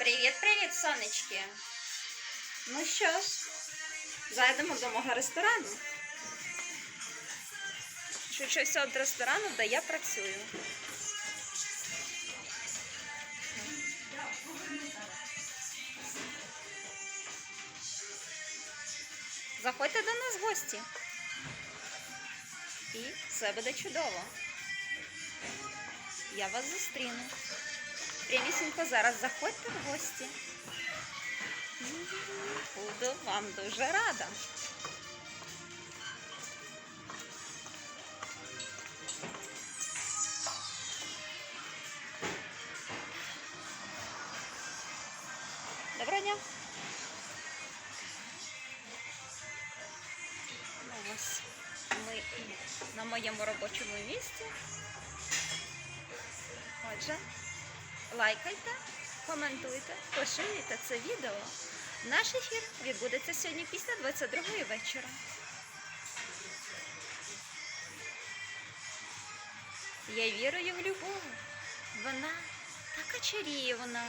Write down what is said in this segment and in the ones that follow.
Привіт-привіт, сонечки! Ну що ж, зайдемо до мого ресторану. Швидше від ресторану, де я працюю. Заходьте до нас в гості. І все буде чудово. Я вас зустріну. Прямісінько зараз заходьте в гості. Буду вам дуже рада. Доброго дня. Ну, ось ми на моєму робочому місці. Отже, лайкайте, коментуйте, поширюйте це відео. Наш ефір відбудеться сьогодні після 22-ї вечора. Я вірую в любов. Вона така чарівна,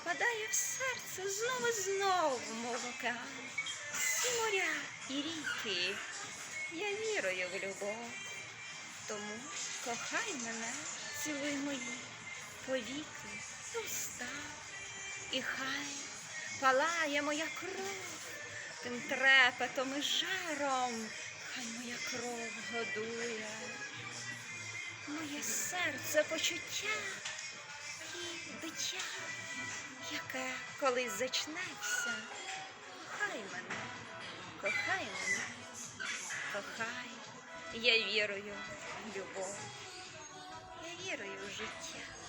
впадає в серце знову знову, мов океан. Всі моря і ріки. Я вірую в любов. Тому кохай мене, цілуй мої повіки, і уста, і хай палає моя кров тим трепетом і жаром, хай моя кров годує, моє серце почуття і дитя, яке колись зачнеться. Кохай мене, кохай мене, кохай, я вірую в любов. Я вірую в життя.